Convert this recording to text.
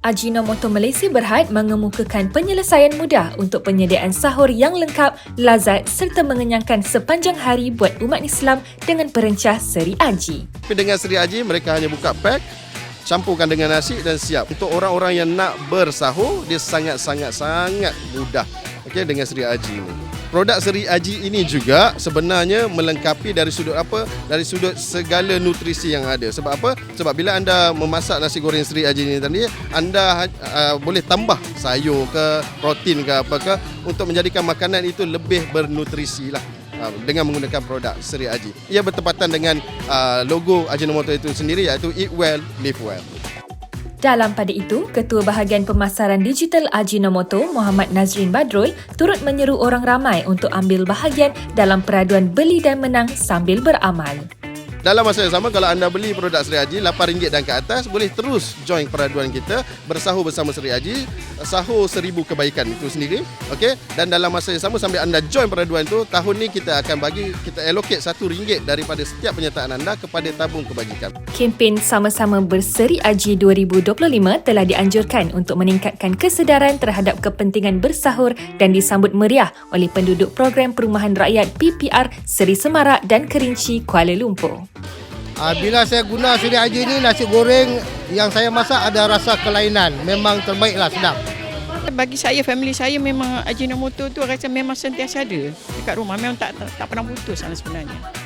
Ajinomoto Malaysia Berhad mengemukakan penyelesaian mudah untuk penyediaan sahur yang lengkap, lazat serta mengenyangkan sepanjang hari buat umat Islam dengan perencah Seri Aji. Dengan Seri Haji mereka hanya buka pack, campurkan dengan nasi dan siap. Untuk orang-orang yang nak bersahur, dia sangat-sangat-sangat mudah. Okey dengan Seri Haji ini. Produk Seri Haji ini juga sebenarnya melengkapi dari sudut apa? Dari sudut segala nutrisi yang ada. Sebab apa? Sebab bila anda memasak nasi goreng Seri Haji ini tadi, anda uh, boleh tambah sayur ke, protein ke apa ke untuk menjadikan makanan itu lebih bernutrisi lah uh, dengan menggunakan produk Seri Haji. Ia bertepatan dengan uh, logo Ajinomoto itu sendiri iaitu Eat Well, Live Well. Dalam pada itu, Ketua Bahagian Pemasaran Digital Ajinomoto Muhammad Nazrin Badrul turut menyeru orang ramai untuk ambil bahagian dalam peraduan beli dan menang sambil beramal. Dalam masa yang sama kalau anda beli produk Seri Haji RM8 dan ke atas boleh terus join peraduan kita bersahur bersama Seri Haji sahur seribu kebaikan itu sendiri okey dan dalam masa yang sama sambil anda join peraduan itu tahun ni kita akan bagi kita allocate RM1 daripada setiap penyertaan anda kepada tabung kebajikan Kempen Sama-Sama Berseri Aji 2025 telah dianjurkan untuk meningkatkan kesedaran terhadap kepentingan bersahur dan disambut meriah oleh penduduk program perumahan rakyat PPR Seri Semarak dan Kerinci Kuala Lumpur. Ah, bila saya guna Seri Haji ni nasi goreng yang saya masak ada rasa kelainan. Memang terbaiklah sedap. Bagi saya, family saya memang Ajinomoto tu rasa memang sentiasa ada dekat rumah. Memang tak tak, tak pernah putus lah sebenarnya.